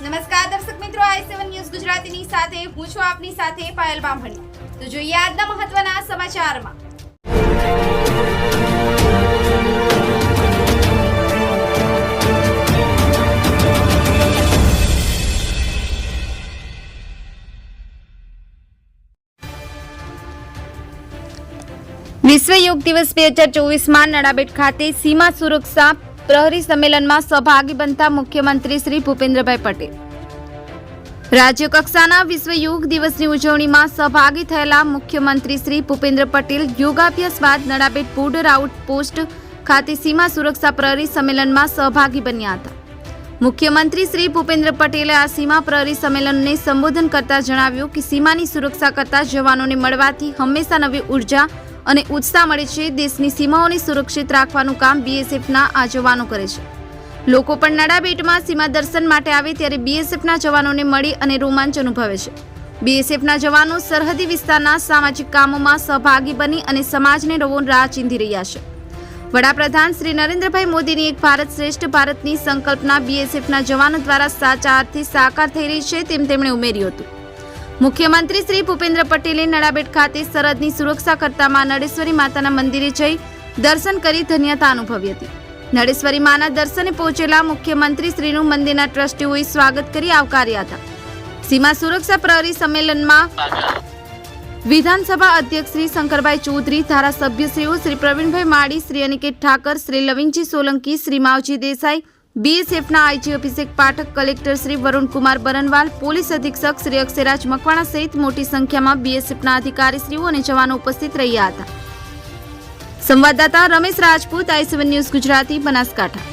નમસ્કાર દર્શક મિત્રો, આઈ સેવન ન્યૂઝ ગુજરાતીની સાથે, હું છું આપની સાથે પાયલ બામણી. તો જોઈએ આજના મહત્વના સમાચારમાં. વિશ્વ યોગ દિવસ બે હજાર ચોવીસમાં નડાબેટ ખાતે સીમા સુરક્ષા પ્રહરી સંમેલનમાં સહભાગી બનતા મુખ્યમંત્રી શ્રી ભૂપેન્દ્રભાઈ પટેલ. રાજ્યકક્ષાના વિશ્વ યોગ દિવસની ઉજવણીમાં સહભાગી થયેલા મુખ્યમંત્રી શ્રી ભૂપેન્દ્ર પટેલ યોગાભ્યાસ બાદ નડાબેટ બોર્ડર આઉટપોસ્ટ ખાતે સીમા સુરક્ષા પ્રહરી સંમેલનમાં સહભાગી બન્યા હતા. મુખ્યમંત્રી શ્રી ભૂપેન્દ્ર પટેલે આ સીમા પ્રહરી સંમેલનને સંબોધન કરતા જણાવ્યું કે સીમાની સુરક્ષા કરતા જવાનોને મળવાથી હંમેશા નવી ઊર્જા અને ઉત્સાહ મળે છે, દેશની સીમાઓને સુરક્ષિત રાખવાનું કામ બીએસએફના આ જવાનો કરે છે. લોકો પણ નડાબેટમાં સીમા દર્શન માટે આવે ત્યારે બીએસએફના જવાનોને મળી અને રોમાંચ અનુભવે છે. બીએસએફના જવાનો સરહદી વિસ્તારના સામાજિક કામોમાં સહભાગી બની અને સમાજને નવો રાહ ચીંધી રહ્યા છે. વડાપ્રધાન શ્રી નરેન્દ્રભાઈ મોદીની એક ભારત શ્રેષ્ઠ ભારતની સંકલ્પના બીએસએફના જવાનો દ્વારા સાચા અર્થે સાકાર થઈ રહી છે તેમ તેમણે ઉમેર્યું હતું. મુખ્યમંત્રી શ્રી ભૂપેન્દ્ર પટેલે નડાબેટ ખાતે સરહદની સુરક્ષા કરતા માં નડેશ્વરી માતાના મંદિરે જઈ દર્શન કરી ધન્યતા અનુભવી હતી. નડેશ્વરી માના દર્શને પહોંચેલા મુખ્યમંત્રી શ્રીનું મંદિરના ટ્રસ્ટીઓએ સ્વાગત કરી આવકાર્યા હતા. સીમા સુરક્ષા પ્રહરી સંમેલનમાં વિધાનસભા અધ્યક્ષ શ્રી શંકરભાઈ ચૌધરી ધારાસભ્યશ્રીઓ શ્રી પ્રવીણભાઈ માળી, શ્રી અનિકેત ઠાકર, શ્રી લવિનજી સોલંકી, શ્રી માવજી દેસાઈ બીએસએફના IG Abhishek Pathak collector Shri Varun Kumar Barnwal, police અધિક્ષક શ્રી અક્ષરાજ મકવાણા સહિત મોટી સંખ્યામાં બીએસએફના અધિકારીશ્રીઓ અને જવાનો ઉપસ્થિત રહ્યા હતા. સંવાદદાતા રમેશ રાજપૂત, આઈ ન્યૂઝ ગુજરાતી, બનાસકાંઠા.